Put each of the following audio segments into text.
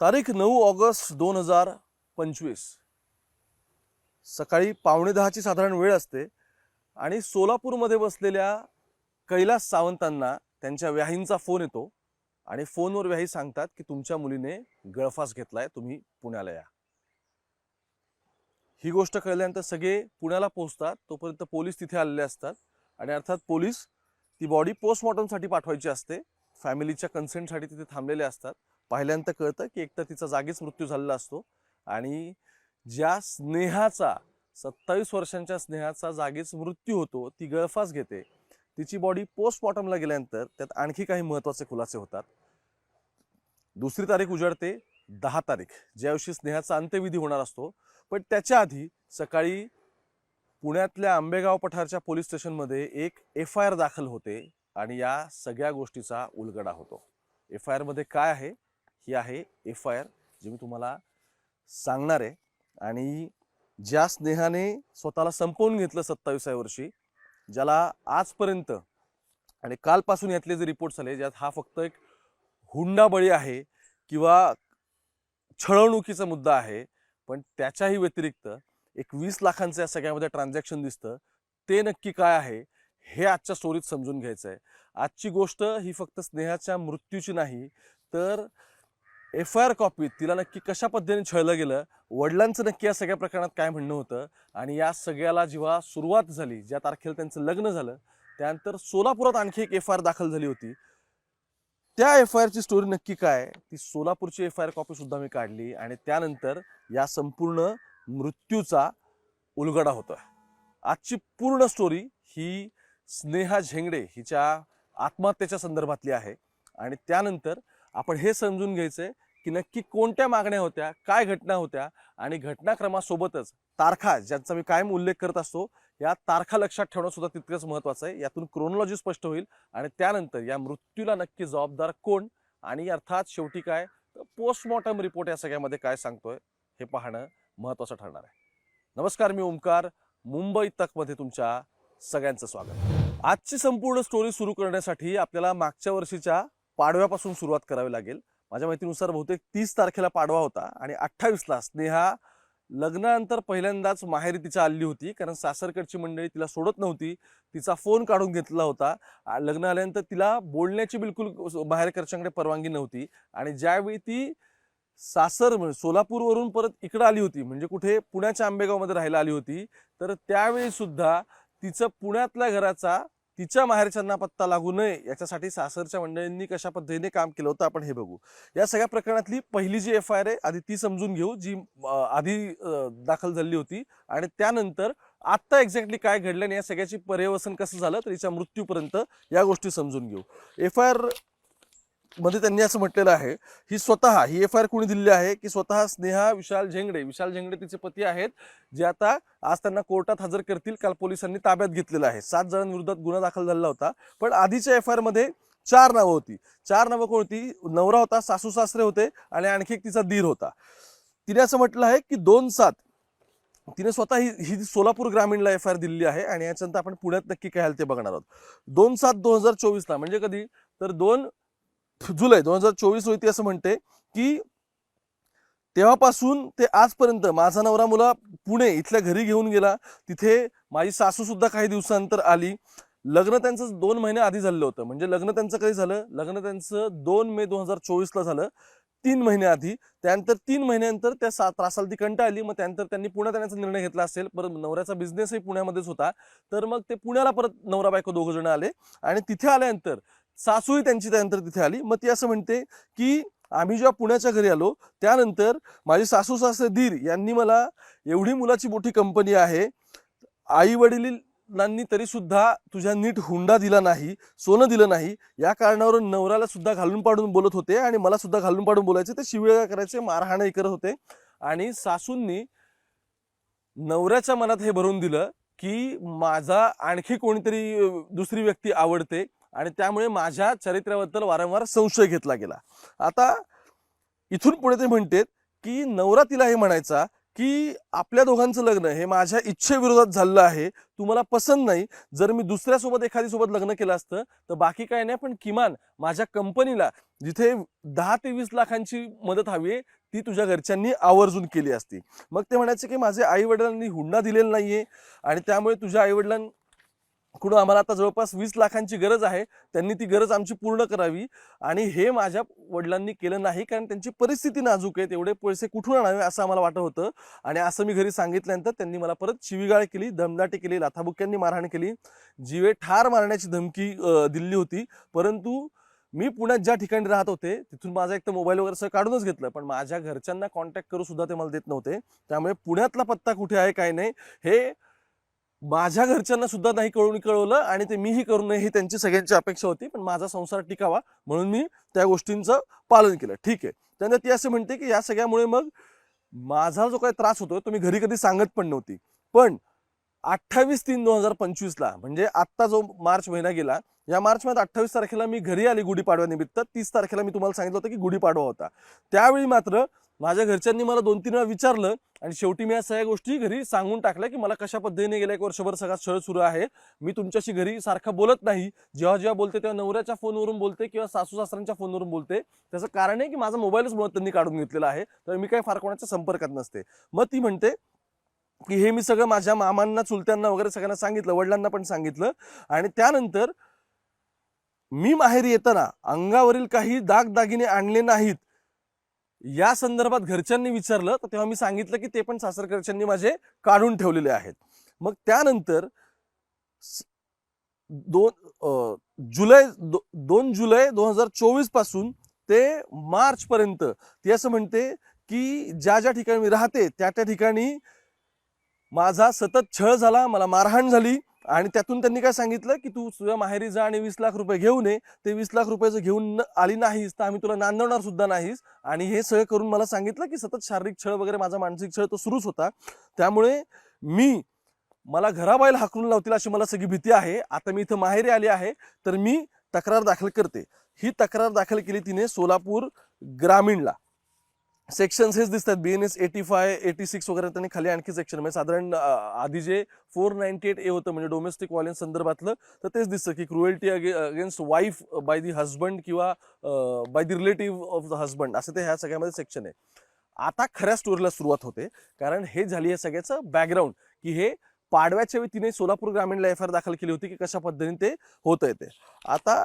तारीख नऊ ऑगस्ट दोन हजार पंचवीस. सकाळी पावणे दहाची साधारण वेळ असते आणि सोलापूरमध्ये बसलेल्या कैलास सावंतांना त्यांच्या व्याहींचा फोन येतो आणि फोनवर व्याही सांगतात की तुमच्या मुलीने गळफास घेतलाय तुम्ही पुण्याला या. ही गोष्ट कळल्यानंतर सगळे पुण्याला पोहोचतात तोपर्यंत पोलीस तिथे आलेले असतात आणि अर्थात पोलीस ती बॉडी पोस्टमॉर्टमसाठी पाठवायची असते. फॅमिलीच्या कन्सेंटसाठी तिथे थांबलेले असतात. पहिल्यांदा कळतं की एकतर तिचा जागीच मृत्यू झालेला असतो. आणि ज्या स्नेहाचा सत्तावीस वर्षांच्या स्नेहाचा जागीच मृत्यू होतो ती गळफास घेते. तिची बॉडी पोस्टमॉर्टमला गेल्यानंतर त्यात आणखी काही महत्त्वाचे खुलासे होतात. दुसरी तारीख उजाडते दहा तारीख. ज्या दिवशी स्नेहाचा अंत्यविधी होणार असतो. पण त्याच्या आधी सकाळी पुण्यातल्या आंबेगाव पठारच्या पोलीस स्टेशनमध्ये एक एफ आय आर दाखल होते. आणि या सगळ्या गोष्टीचा उलगडा होतो. एफ आय आरमध्ये काय आहे? ही आहे एफ आय आर जी मी तुम्हाला सांगणार आहे. आणि ज्या स्नेहाने स्वतःला संपवून घेतलं सत्तावीसाव्या वर्षी ज्याला आजपर्यंत आणि कालपासून यातले जे रिपोर्ट्स झाले ज्यात हा फक्त एक हुंडाबळी आहे किंवा छळवणुकीचा मुद्दा आहे पण त्याच्याही व्यतिरिक्त एक वीस लाखांचं या सगळ्यामध्ये ट्रान्झॅक्शन दिसतं. ते नक्की काय आहे? हे आजच्या स्टोरीत समजून घ्यायचं आहे आजची गोष्ट ही फक्त स्नेहाच्या मृत्यूची नाही तर एफ आय आर कॉपीत तिला नक्की कशा पद्धतीने छळलं गेलं वडिलांचं नक्की या सगळ्या प्रकरणात काय म्हणणं होतं आणि या सगळ्याला जेव्हा सुरुवात झाली ज्या तारखेला त्यांचं लग्न झालं त्यानंतर सोलापुरात आणखी एक एफ आय आर दाखल झाली होती. त्या एफ आय आरची स्टोरी नक्की काय ती सोलापूरची एफ आय आर कॉपी सुद्धा मी काढली आणि त्यानंतर या संपूर्ण मृत्यूचा उलगडा होतोय. आजची पूर्ण स्टोरी ही स्नेहा झेंगडे हिच्या आत्महत्येच्या संदर्भातली आहे. आणि त्यानंतर आपण हे समजून घ्यायचं आहे की नक्की कोणत्या मागण्या होत्या काय घटना होत्या आणि घटनाक्रमासोबतच तारखा ज्यांचा मी कायम उल्लेख करत असतो या तारखा लक्षात ठेवणं सुद्धा तितकंच महत्वाचं आहे. यातून क्रोनॉलॉजी स्पष्ट होईल आणि त्यानंतर या मृत्यूला नक्की जबाबदार कोण आणि अर्थात शेवटी काय? पोस्टमॉर्टम रिपोर्ट या सगळ्यामध्ये काय सांगतोय हे पाहणं महत्वाचं ठरणार आहे. नमस्कार मी ओमकार. मुंबई तकमध्ये तुमच्या सगळ्यांचं स्वागत. आजची संपूर्ण स्टोरी सुरू करण्यासाठी आपल्याला मागच्या वर्षीच्या पाडव्यापासून सुरुवात करावी लागेल. माझ्या माहितीनुसार बहुतेक तीस तारखेला पाडवा होता आणि अठ्ठावीसला स्नेहा लग्नानंतर पहिल्यांदाच माहेरी तिच्या आली होती. कारण सासरकडची मंडळी तिला सोडत नव्हती. तिचा फोन काढून घेतला होता. लग्न आल्यानंतर तिला बोलण्याची बिलकुल बाहेरकरच्याकडे परवानगी नव्हती. आणि ज्यावेळी ती सासर म्हणजे सोलापूरवरून परत इकडं आली होती म्हणजे कुठे पुण्याच्या आंबेगावमध्ये राहायला आली होती तर त्यावेळी सुद्धा तिचं पुण्यातल्या घराचा तिच्या माहेरच्यांना पत्ता लागू नये याच्यासाठी सासरच्या मंडळींनी कशा पद्धतीने काम केलं होतं आपण हे बघू. या सगळ्या प्रकरणातली पहिली जी एफ आय आर आहे आधी ती समजून घेऊ जी आधी दाखल झाली होती. आणि त्यानंतर आत्ता एक्झॅक्टली काय घडलं आणि या सगळ्याची पर्यवसन कसं झालं तर हिच्या मृत्यूपर्यंत या गोष्टी समजून घेऊ. एफ आय आर मध्ये त्यांनी असं म्हटलेलं आहे ही स्वतः ही एफ आय आर कोणी दिलेली आहे की स्वतः स्नेहा विशाल झेंगडे विशाल झेंगडे तिचे पती आहेत जे आता आज त्यांना कोर्टात हजर करतील काल पोलिसांनी ताब्यात घेतलेलं आहे. सात जणांविरोधात गुन्हा दाखल झालेला होता पण आधीच्या एफ आय आरमध्ये चार नावं होती. चार नावं कोणती नवरा होता सासू सासरे होते आणि आणखी एक तिचा दीर होता. तिने असं म्हटलं आहे की दोन सात तिने स्वतः ही ही सोलापूर ग्रामीणला एफ आय आर दिलेली आहे आणि याच्यानंतर आपण पुण्यात नक्की काय ते बघणार आहोत. दोन सात दोन हजार चोवीसला म्हणजे कधी? तर दोन जुलै दोन हजार चोवीस रोजी असं म्हणते की तेव्हापासून ते आजपर्यंत माझा नवरा मुला पुणे इथल्या घरी घेऊन गेला. तिथे माझी सासू सुद्धा काही दिवसानंतर आली. लग्न त्यांचं दोन महिने आधी झालेलं होतं. म्हणजे लग्न त्यांचं कधी झालं? लग्न त्यांचं दोन मे दोन हजार चोवीसला झालं. तीन महिने आधी. त्यानंतर तीन महिन्यानंतर त्या सा त्रासाला ती कंटा आली. मग त्यानंतर त्यांनी पुण्यात येण्याचा निर्णय घेतला असेल. परत नवऱ्याचा बिझनेसही पुण्यामध्येच होता. तर मग ते पुण्याला परत नवरा बायको दोघं जण आले. आणि तिथे आल्यानंतर सासूही त्यांची त्यानंतर तिथे आली. मग ती असं म्हणते की आम्ही जेव्हा पुण्याच्या घरी आलो त्यानंतर माझी सासू सासरे धीर यांनी मला एवढी मुलाची मोठी कंपनी आहे. आई वडिलांनी तरी सुद्धा तुझ्या नीट हुंडा दिला नाही सोनं दिलं नाही. या कारणावरून नवऱ्याला सुद्धा घालून पाडून बोलत होते आणि मला सुद्धा घालून पाडून बोलायचे. ते शिवेळा करायचे मारहाणही करत होते. आणि सासूंनी नवऱ्याच्या मनात हे भरून दिलं की माझा आणखी कोणीतरी दुसरी व्यक्ती आवडते. आणि त्यामुळे माझ्या चरित्र्याबद्दल वारंवार संशय घेतला गेला. आता इथून पुढे ते म्हणतात की नवरा तिला हे म्हणायचा की आपल्या दोघांचं लग्न हे माझ्या इच्छेविरोधात झालेलं आहे तुम्हाला पसंत नाही. जर मी दुसऱ्यासोबत एखादीसोबत लग्न केलं असतं तर बाकी काय नाही पण किमान माझ्या कंपनीला जिथे दहा ते वीस लाखांची मदत हवी आहे ती तुझ्या घरच्यांनी आवर्जून केली असती. मग ते म्हणायचे की माझे आई वडिलांनी हुंडा दिलेला नाहीये आणि त्यामुळे तुझ्या आई वडिलांकडून आम्हाला आता जवळपास वीस लाखांची गरज आहे त्यांनी ती गरज आमची पूर्ण करावी. आणि हे माझ्या वडिलांनी केलं नाही कारण त्यांची परिस्थिती नाजूक आहे तेवढे पैसे कुठून आणावे असं आम्हाला वाटत होतं. आणि असं मी घरी सांगितल्यानंतर त्यांनी मला परत शिवीगाळ केली दमदाटी केली लाथाबुक्यांनी मारहाण केली. जीवे ठार मारण्याची धमकी दिली होती. परंतु मी पुण्यात ज्या ठिकाणी राहत होते तिथून माझा एक तर मोबाईल वगैरे सगळं काढूनच घेतलं पण माझ्या घरच्यांना कॉन्टॅक्ट करू सुद्धा ते मला देत नव्हते. त्यामुळे पुण्यातला पत्ता कुठे आहे काय नाही हे माझ्या घरच्यांना सुद्धा नाही कळून कळवलं आणि ते मीही करू नये ही त्यांची सगळ्यांची अपेक्षा होती पण माझा संसार टिकावा म्हणून मी त्या गोष्टींचं पालन केलं. ठीक आहे. त्यांना ती असं म्हणते की या सगळ्यामुळे मग माझा जो काही त्रास होतो तो मी घरी कधी सांगत पण नव्हती. पण अठ्ठावीस तीन दोन हजार पंचवीसला म्हणजे आत्ता जो मार्च महिना गेला या मार्चमध्ये अठ्ठावीस तारखेला मी घरी आली गुढीपाडव्यानिमित्त तीस तारखेला मी तुम्हाला सांगितलं होतं की गुढीपाडवा होता. त्यावेळी मात्र माझ्या घरच्यांनी मला दोन तीन वेळा विचारलं आणि शेवटी मी या सगळ्या गोष्टी घरी सांगून टाकल्या की मला कशा पद्धतीने गेल्या एक वर्षभर सगळा छळ सुरू आहे. मी तुमच्याशी घरी सारखा बोलत नाही. जेव्हा जेव्हा बोलते तेव्हा नवऱ्याच्या फोनवरून बोलते किंवा सासू सासऱ्यांच्या फोनवरून बोलते. त्याचं कारण आहे की माझा मोबाईलच मुळात त्यांनी काढून घेतलेला आहे. तर मी काही फार कोणाच्या संपर्कात नसते. मग ती म्हणते की हे मी सगळं माझ्या मामांना चुलत्यांना वगैरे सगळ्यांना सांगितलं वडिलांना पण सांगितलं. आणि त्यानंतर मी माहेरी येताना अंगावरील काही दागदागिने आणले नाहीत या संदर्भात घरच्यांनी विचारलं तर तेव्हा मी सांगितलं की ते पण सासरकरच्यांनी माझे काढून ठेवलेले आहेत. मग त्यानंतर दोन जुलै दो- दोन जुलै दोन हजार चोवीसपासून ते मार्चपर्यंत ती असं म्हणते की ज्या ज्या ठिकाणी मी राहते त्या त्या ठिकाणी माझा सतत छळ झाला मला मारहाण झाली आणि त्यातून त्यांनी काय सांगितलं की तू तुझ्या माहेरी जा आणि वीस लाख रुपये घेऊन ये. ते वीस लाख रुपयाचं घेऊन न- आली नाहीस तर आम्ही तुला नांदवणार सुद्धा नाहीस. आणि हे सगळं करून मला सांगितलं की सतत शारीरिक छळ वगैरे माझा मानसिक छळ तो सुरूच होता. त्यामुळे मी मला घराबाहेर हाकलून लावतील अशी मला सगळी भीती आहे. आता मी इथं माहेरी आली आहे तर मी तक्रार दाखल करते. ही तक्रार दाखल केली तिने सोलापूर ग्रामीणला. सेक्शन्स हेच दिसतात. B N S eighty five eighty six वगैरे त्यांनी खाली आणखी सेक्शन म्हणजे साधारण आधी जे फोर नाईन्टी एट ए होतं म्हणजे डोमेस्टिक व्हायलन्स संदर्भातलं तर तेच दिसतं की cruelty against wife by the husband किंवा by the relative of the husband असं ते ह्या सगळ्यामध्ये सेक्शन आहे. आता खऱ्या स्टोरीला सुरुवात होते. कारण हे झाली या सगळ्याचं बॅकग्राऊंड की हे पाडव्याच्या वेळी तिने सोलापूर ग्रामीणला एफ आय आर दाखल केली होती की कशा पद्धतीने ते होत आहे ते. आता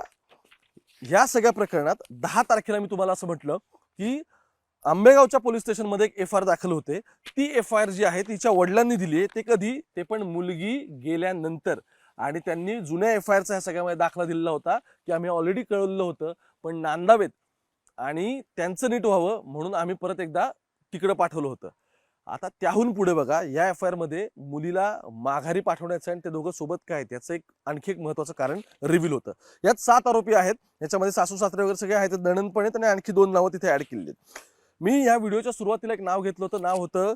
ह्या सगळ्या प्रकरणात दहा तारखेला मी तुम्हाला असं म्हटलं की आंबेगावच्या पोलीस स्टेशनमध्ये एक एफ आय आर दाखल होते. ती एफ आय आर जी आहे तिच्या वडिलांनी दिली आहे. ते कधी? ते पण मुलगी गेल्यानंतर. आणि त्यांनी जुन्या एफ आय आरचा ह्या सगळ्यामध्ये दाखला दिलेला होता की आम्ही ऑलरेडी कळवलेलं होतं पण नांदावेत. आणि त्यांचं नीट व्हावं म्हणून आम्ही परत एकदा तिकडं पाठवलं होतं. आता त्याहून पुढे बघा या एफ आय आरमध्ये मुलीला माघारी पाठवण्याचं आणि ते दोघं सोबत काय आहेत याचं एक आणखी एक महत्वाचं कारण रिव्हील होतं. यात सात आरोपी आहेत याच्यामध्ये सासू सासरे वगैरे सगळे आहेत दणन पण आहेत आणि आणखी दोन नावं तिथे ऍड केलेली आहेत. मी या व्हिडिओच्या सुरुवातीला एक नाव घेतलं होतं. नाव होतं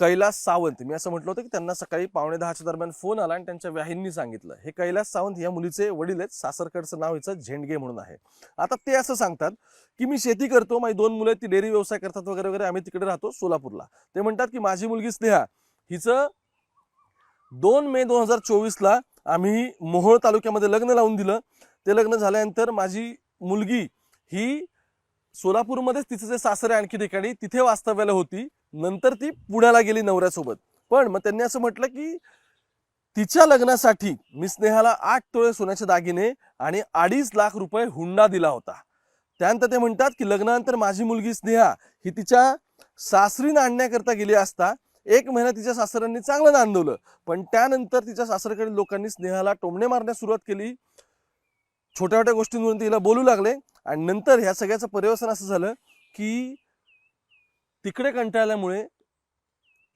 कैलास सावंत. मी असं म्हटलं होतं की त्यांना सकाळी पावणे दहाच्या दरम्यान फोन आला आणि त्यांच्या व्याहींनी सांगितलं. हे कैलास सावंत या मुलीचे वडील आहेत. सासरकडचं नाव हिचं झेंडगे म्हणून आहे. आता ते असं सांगतात की मी शेती करतो. माझी दोन मुलं ती डेअरी व्यवसाय करतात वगैरे वगैरे. आम्ही तिकडे राहतो सोलापूरला. ते म्हणतात की माझी मुलगी स्नेहा हिचं दोन मे दोन हजार चोवीसला आम्ही मोहोळ तालुक्यामध्ये लग्न लावून दिलं. ते लग्न झाल्यानंतर माझी मुलगी ही सोलापूरमध्येच तिचं जे सासरे आणखी ठिकाणी तिथे वास्तव्याला होती. नंतर ती पुण्याला गेली नवऱ्यासोबत. पण मग त्यांनी असं म्हटलं की तिच्या लग्नासाठी मी स्नेहाला आठ तोळे सोन्याचे दागिने आणि अडीच लाख रुपये हुंडा दिला होता. त्यानंतर ते म्हणतात की लग्नानंतर माझी मुलगी स्नेहा ही तिच्या सासरी नांदण्याकरता गेली असता एक महिना तिच्या सासऱ्यांनी चांगलं नांदवलं. पण त्यानंतर तिच्या सासऱ्याकडील लोकांनी स्नेहाला टोमणे मारण्यास सुरुवात केली. छोट्या छोट्या गोष्टींवरून तिला बोलू लागले. आणि नंतर ह्या सगळ्याचं परिवर्तन असं झालं की तिकडे कंटाळल्यामुळे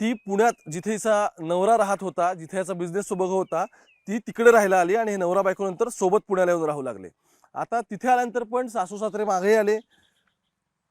ती पुण्यात जिथे हिचा नवरा राहत होता जिथे याचा बिझनेस सोबत होता ती तिकडे राहायला आली आणि हे नवरा बायको नंतर सोबत पुण्याला येऊन राहू लागले. आता तिथे आल्यानंतर पण सासू सासरे मागे आले.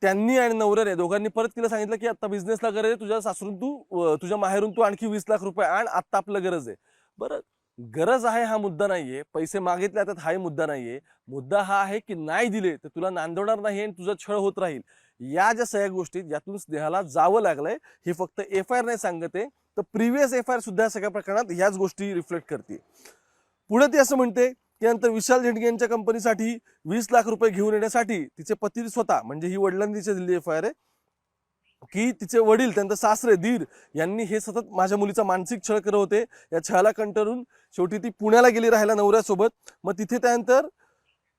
त्यांनी आणि नवऱ्याने दोघांनी परत तिला सांगितलं की आता बिझनेसला गरज आहे तुझ्या सासरून तू तुझ्या माहेरून तू आणखी वीस लाख रुपये आण आत्ता आपलं गरज आहे. बरं गरज आहे हा मुद्दा नाहीये. पैसे मागितले तर हाही मुद्दा नाहीये. मुद्दा हा आहे की नाही दिले तर तुला नांदवणार नाही आणि तुझा छळ होत राहील. या ज्या सगळ्या गोष्टी यातून स्नेहाला जावं लागलंय हे फक्त एफ आय आर नाही सांगत तर प्रिव्हियस एफ आय आर सुद्धा सगळ्या प्रकरणात ह्याच गोष्टी रिफ्लेक्ट करते. पुढे ती असं म्हणते की नंतर विशाल झेंडगे यांच्या कंपनीसाठी वीस लाख रुपये घेऊन येण्यासाठी तिचे पती स्वतः म्हणजे ही वडिलांनी तिचे दिल्ली एफ आय आर आहे की तिचे वडील त्यांचं सासरे दीर यांनी हे सतत माझ्या मुलीचा मानसिक छळ करत होते. या छळाला कंटाळून शेवटी ती पुण्याला गेली राहायला नवऱ्यासोबत. मग तिथे त्यानंतर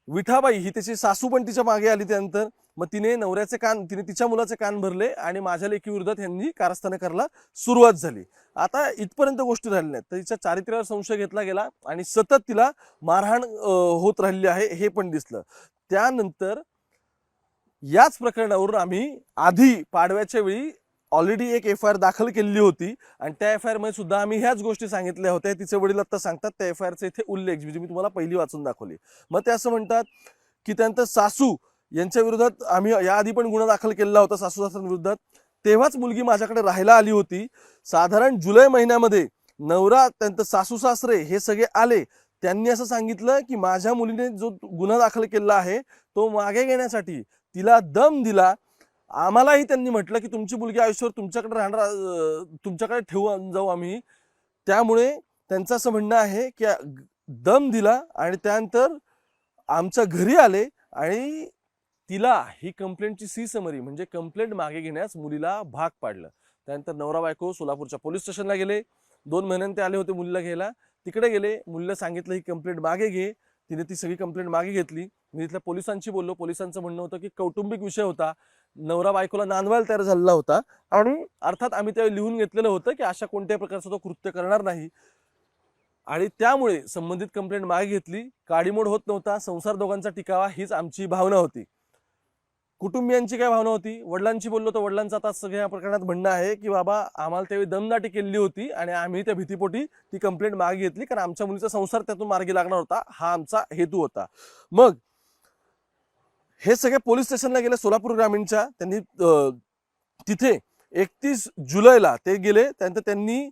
विठाबाई ही त्याची सासू पण तिच्यामागे आली त्यानंतर. मग तिने नवऱ्याचे कान तिने तिच्या मुलाचे कान भरले आणि माझ्या लेखीविरोधात यांनी कारस्थाने करायला सुरुवात झाली. आता इथपर्यंत गोष्टी झालेल्या नाहीत. तर तिच्या चारित्र्यावर संशय घेतला गेला आणि सतत तिला मारहाण होत राहिली आहे हे पण दिसलं. त्यानंतर याच प्रकरणावरून आम्ही आधी पाडव्याच्या वेळी ऑलरेडी एक एफ आय आर दाखल केलेली होती. आणि त्या एफ आय आरमध्ये सुद्धा आम्ही ह्याच गोष्टी सांगितल्या होत्या. तिचे वडील आत्ता सांगतात त्या एफ आय आरचे इथे उल्लेख म्हणजे मी तुम्हाला पहिली वाचून दाखवली. मग ते असं म्हणतात की त्यानंतर सासू यांच्या विरोधात आम्ही याआधी पण गुन्हा दाखल केलेला होता सासू सासऱ्यांविरोधात. तेव्हाच मुलगी माझ्याकडे राहायला आली होती. साधारण जुलै महिन्यामध्ये नवरा त्यांचं सासू सासरे हे सगळे आले. त्यांनी असं सांगितलं की माझ्या मुलीने जो गुन्हा दाखल केला आहे तो मागे घेण्यासाठी तिला दम दिला आम्हालाही त्यांनी म्हटलं की तुमची मुलगी आयुष्यावर तुमच्याकडे राहणार तुमच्याकडे ठेवून जाऊ आम्ही. त्यामुळे त्यांचं असं म्हणणं आहे की दम दिला आणि त्यानंतर आमच्या घरी आले आणि तिला ही कंप्लेंटची सी समरी म्हणजे कंप्लेंट मागे घेण्यास मुलीला भाग पाडलं. त्यानंतर नवरा बायको सोलापूरच्या पोलीस स्टेशनला गेले. दोन महिन्यांनी ते आले होते मुलीला घ्यायला. तिकडे गेले. मुलीला सांगितलं ही कंप्लेंट मागे घे. तिने ती सगळी कंप्लेंट मागे घेतली. मी तिथल्या पोलिसांशी बोललो. पोलिसांचं म्हणणं होतं की कौटुंबिक विषय होता. नवरा बायकोला नांदवायला तयार झालेला होता. आणि अर्थात आम्ही त्यावेळी लिहून घेतलेलं होतं की अशा कोणत्याही प्रकारचं तो कृत्य करणार नाही. आणि त्यामुळे संबंधित कंप्लेंट मागे घेतली. काडीमोड होत नव्हता. संसार दोघांचा टिकावा हीच आमची भावना होती. कुटुंबियांची काय भावना होती? वडिलांची बोललो तर वडिलांचं आता सगळ्या प्रकरणात म्हणणं आहे की बाबा आम्हाला त्यावेळी दमदाटी केलेली होती आणि आम्ही त्या भीतीपोटी ती कंप्लेंट मागे घेतली. कारण आमच्या मुलीचा संसार त्यातून मार्गी लागणार होता. हा आमचा हेतू होता. मग हे सगळे पोलीस स्टेशनला गेले सोलापूर ग्रामीणच्या. त्यांनी तिथे एकतीस जुलैला ते गेले. त्यानंतर त्यांनी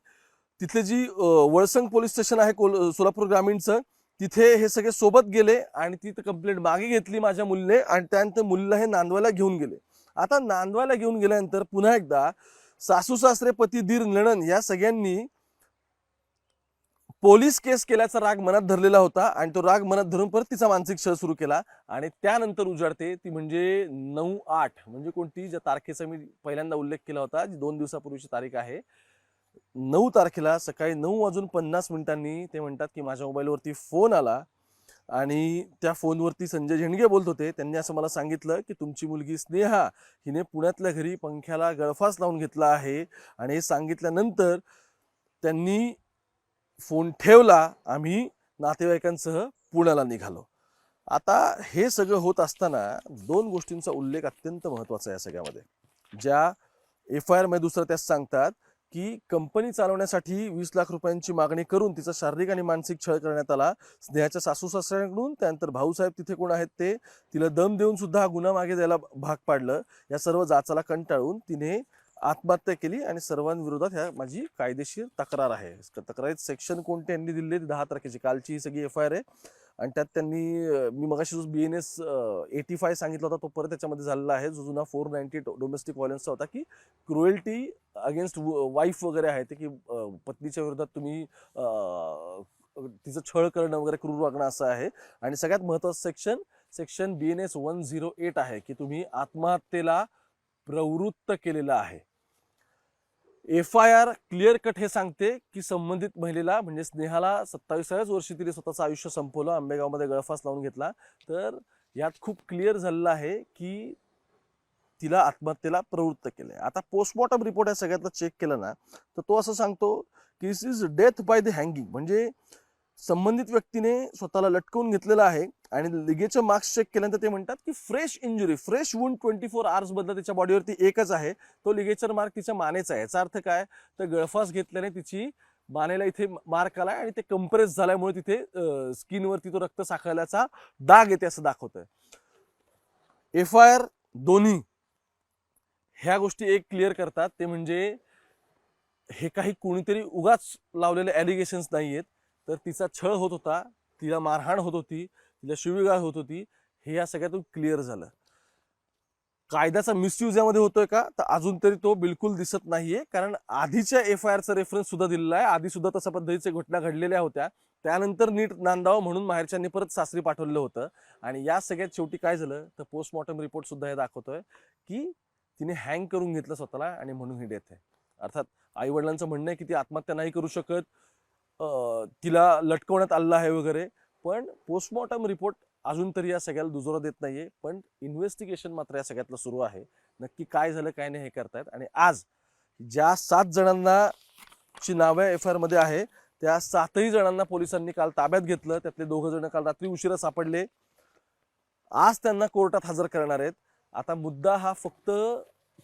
तिथले जी वळसंग पोलीस स्टेशन आहे कोल- सोलापूर ग्रामीणचं तिथे हे सगळे सोबत गेले आणि तिथे कंप्लेंट मागे घेतली माझ्या मुलीने आणि त्यानंतर मुलीला हे नांदवायला घेऊन गेले. आता नांदवायला घेऊन गेल्यानंतर पुन्हा एकदा सासू सासरे पती दीर नणन या सगळ्यांनी पोलीस केस केल्याचा राग मनात धरलेला होता आणि तो राग मनात धरून परत तिचा मानसिक छळ सुरू केला आणि त्यानंतर उजाडते ती म्हणजे नऊ आठ म्हणजे कोणती? ज्या तारखेचा मी पहिल्यांदा उल्लेख केला होता जी दोन दिवसापूर्वीची तारीख आहे. नऊ तारखेला सकाळी नऊ वाजून पन्नास मिनिटांनी ते म्हणतात की माझ्या मोबाईलवरती फोन आला आणि त्या फोनवरती संजय झेंडगे बोलत होते. त्यांनी असं मला सांगितलं की तुमची मुलगी स्नेहा हिने पुण्यातल्या घरी पंख्याला गळफास लावून घेतला आहे आणि हे सांगितल्यानंतर त्यांनी फोन ठेवला आम्ही नातेवाईकांसह पुण्याला निघालो. आता हे सगळं होत असताना दोन गोष्टींचा उल्लेख अत्यंत महत्त्वाचा आहे या सगळ्यामध्ये. ज्या एफ आय आरमध्ये दुसरं त्यास सांगतात की कंपनी चालवण्यासाठी वीस लाख रुपयांची मागणी करून तिचा शारीरिक आणि मानसिक छळ करण्यात आला. स्नेहाच्या सासू सासऱ्यांकडून त्यानंतर भाऊसाहेब तिथे कोण आहेत ते तिला दम देऊन सुद्धा हा गुन्हा मागे द्यायला भाग पाडलं. या सर्व जाचाला कंटाळून तिने आत्महत्या केली आणि सर्वांविरोधात ह्या माझी कायदेशीर तक्रार आहे. तक्रारीत सेक्शन कोणते यांनी दिले दहा तारखेची. कालची ही सगळी एफ आय आर आहे. आणि त्यात त्यांनी मी मगाशी जो B N S eighty five सांगितला होता तो परत त्याच्यामध्ये झालेला आहे. जो जुना फोर नाईन्टी डोमेस्टिक व्हायलन्सचा होता की क्रुएल्टी अगेन्स्ट वाईफ वगैरे आहे ते की पत्नीच्या विरोधात तुम्ही तिचं छळ करणं वगैरे क्रूर वागणं असं आहे. आणि सगळ्यात महत्वाचं section section B N S one zero eight आहे की तुम्ही आत्महत्येला प्रवृत्त केलेलं आहे. F I R clear cut हे सांगते की संबंधित महिलेला म्हणजे स्नेहाला सत्तावीसाव्याच वर्षी तिने स्वतःचं आयुष्य संपवलं आंबेगावमध्ये गळफास लावून घेतला. तर यात खूप क्लिअर झालेलं आहे की तिला आत्महत्येला प्रवृत्त केलं आहे आता पोस्टमॉर्टम रिपोर्ट या सगळ्यातला चेक केला ना तर तो असं सांगतो की is is death by the hanging म्हणजे संबंधित व्यक्तीने स्वतःला लटकवून घेतलेलं आहे आणि लिगेचं मार्क्स चेक केल्यानंतर ते म्हणतात की fresh injury fresh wound twenty four hours बदला तिच्या बॉडीवरती एकच आहे. तो लिगेचर मार्क तिच्या मानेचा आहे. याचा अर्थ काय? तर गळफास घेतल्याने तिची मानेला इथे मार्क आलाय आणि ते कंप्रेस झाल्यामुळे तिथे स्किनवरती तो रक्त साखळल्याचा डाग येते असं दाखवतंय. एफ आय आर दोन्ही ह्या गोष्टी एक क्लिअर करतात. ते म्हणजे हे काही कोणीतरी उगाच लावलेले ॲलिगेशन्स नाही आहेत तर तिचा छळ होत होता तिला मारहाण होत होती तिला शिवीगाळ होत होती हे या सगळ्यातून क्लिअर झालं. कायद्याचा मिसयूज यामध्ये होतोय का? तर अजून तरी तो बिलकुल दिसत नाहीये कारण आधीच्या एफ आय आरचा रेफरन्स सुद्धा दिलेला आहे. आधी सुद्धा तशा पद्धतीच्या घटना घडलेल्या होत्या. त्यानंतर नीट नांदावं म्हणून माहेरच्यांनी परत सासरी पाठवलेलं होतं. आणि या सगळ्यात शेवटी काय झालं? तर पोस्टमॉर्टम रिपोर्ट सुद्धा हे दाखवतोय की तिने हँग करून घेतलं स्वतःला आणि म्हणून ही डेथ आहे. अर्थात आई वडिलांचं म्हणणं आहे की ती आत्महत्या नाही करू शकत. तिला लटकवण्यात आलेलं आहे वगैरे. पण पोस्टमॉर्टम रिपोर्ट अजून तरी या सगळ्याला दुजोरा देत नाहीये. पण इन्व्हेस्टिगेशन मात्र या सगळ्यातलं सुरू आहे. नक्की काय झालं काय नाही हे करतायत. आणि आज ज्या सात जणांना ची नावे एफ आय आरमध्ये आहे त्या सातही जणांना पोलिसांनी काल ताब्यात घेतलं. त्यातले दोघं जण काल रात्री उशिरा सापडले. आज त्यांना कोर्टात हजर करणार आहेत. आता मुद्दा हा फक्त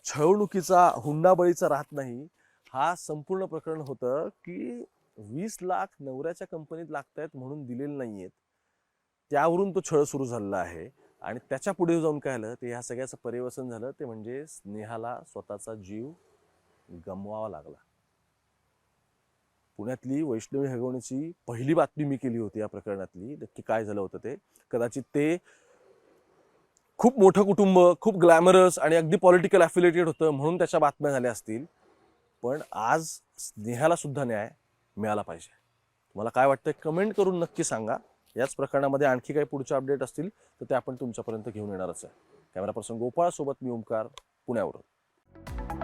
छळवणुकीचा हुंडाबळीचा राहत नाही. हा संपूर्ण प्रकरण होतं की वीस लाख नवऱ्याच्या कंपनीत लागतायत म्हणून दिलेले नाहीयेत. त्यावरून तो छळ सुरू झालेला आहे. आणि त्याच्या पुढे जाऊन काय आलं? ते ह्या सगळ्याचं परिवर्तन झालं. ते म्हणजे स्नेहाला स्वतःचा जीव गमवावा लागला. पुण्यातली वैष्णवी हगवणीची पहिली बातमी मी केली होती या प्रकरणातली. नक्की काय झालं होतं ते? कदाचित ते खूप मोठं कुटुंब खूप ग्लॅमरस आणि अगदी पॉलिटिकल अफिलिएटेड होतं म्हणून त्याच्या बातम्या झाल्या असतील. पण आज स्नेहाला सुद्धा न्याय मिळाला पाहिजे. तुम्हाला काय वाटतं कमेंट करून नक्की सांगा. याच प्रकरणामध्ये आणखी काही पुढचे अपडेट असतील तर ते आपण तुमच्यापर्यंत घेऊन येणारच आहे. कॅमेरा पर्सन गोपाळ सोबत मी ओमकार पुण्यावरून.